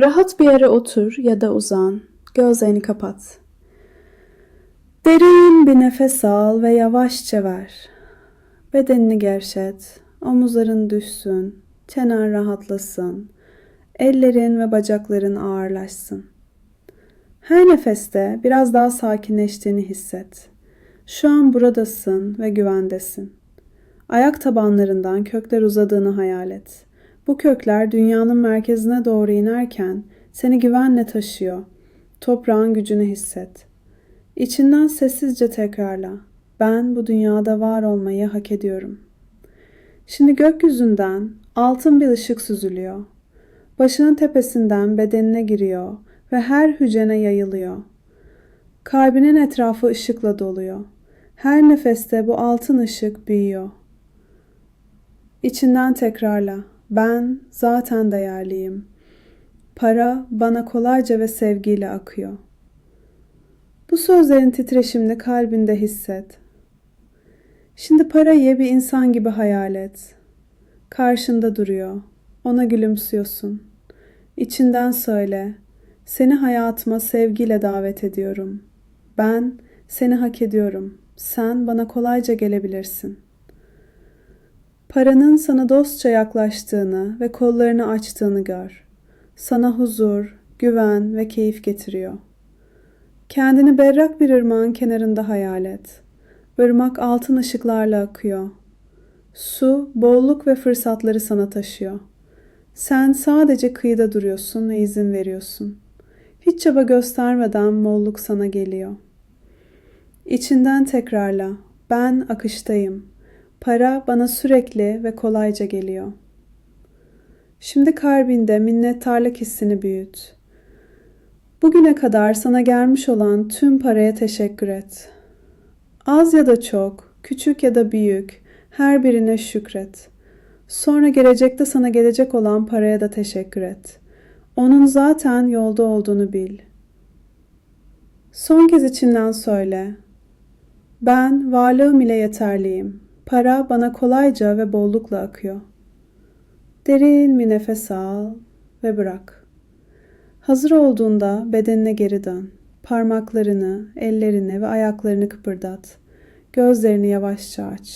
Rahat bir yere otur ya da uzan. Gözlerini kapat. Derin bir nefes al ve yavaşça ver. Bedenini gevşet. Omuzların düşsün. Çenen rahatlasın. Ellerin ve bacakların ağırlaşsın. Her nefeste biraz daha sakinleştiğini hisset. Şu an buradasın ve güvendesin. Ayak tabanlarından kökler uzadığını hayal et. Bu kökler dünyanın merkezine doğru inerken seni güvenle taşıyor. Toprağın gücünü hisset. İçinden sessizce tekrarla. Ben bu dünyada var olmayı hak ediyorum. Şimdi gökyüzünden altın bir ışık süzülüyor. Başının tepesinden bedenine giriyor ve her hücrene yayılıyor. Kalbinin etrafı ışıkla doluyor. Her nefeste bu altın ışık büyüyor. İçinden tekrarla. Ben zaten değerliyim. Para bana kolayca ve sevgiyle akıyor. Bu sözlerin titreşimini kalbinde hisset. Şimdi parayı bir insan gibi hayal et. Karşında duruyor. Ona gülümsüyorsun. İçinden söyle. Seni hayatıma sevgiyle davet ediyorum. Ben seni hak ediyorum. Sen bana kolayca gelebilirsin. Paranın sana dostça yaklaştığını ve kollarını açtığını gör. Sana huzur, güven ve keyif getiriyor. Kendini berrak bir ırmağın kenarında hayal et. Irmak altın ışıklarla akıyor. Su, bolluk ve fırsatları sana taşıyor. Sen sadece kıyıda duruyorsun ve izin veriyorsun. Hiç çaba göstermeden bolluk sana geliyor. İçinden tekrarla. Ben akıştayım. Para bana sürekli ve kolayca geliyor. Şimdi kalbinde minnettarlık hissini büyüt. Bugüne kadar sana gelmiş olan tüm paraya teşekkür et. Az ya da çok, küçük ya da büyük, her birine şükret. Sonra gelecekte sana gelecek olan paraya da teşekkür et. Onun zaten yolda olduğunu bil. Son kez içinden söyle. Ben varlığım ile yeterliyim. Para bana kolayca ve bollukla akıyor. Derin bir nefes al ve bırak. Hazır olduğunda bedenine geri dön. Parmaklarını, ellerini ve ayaklarını kıpırdat. Gözlerini yavaşça aç.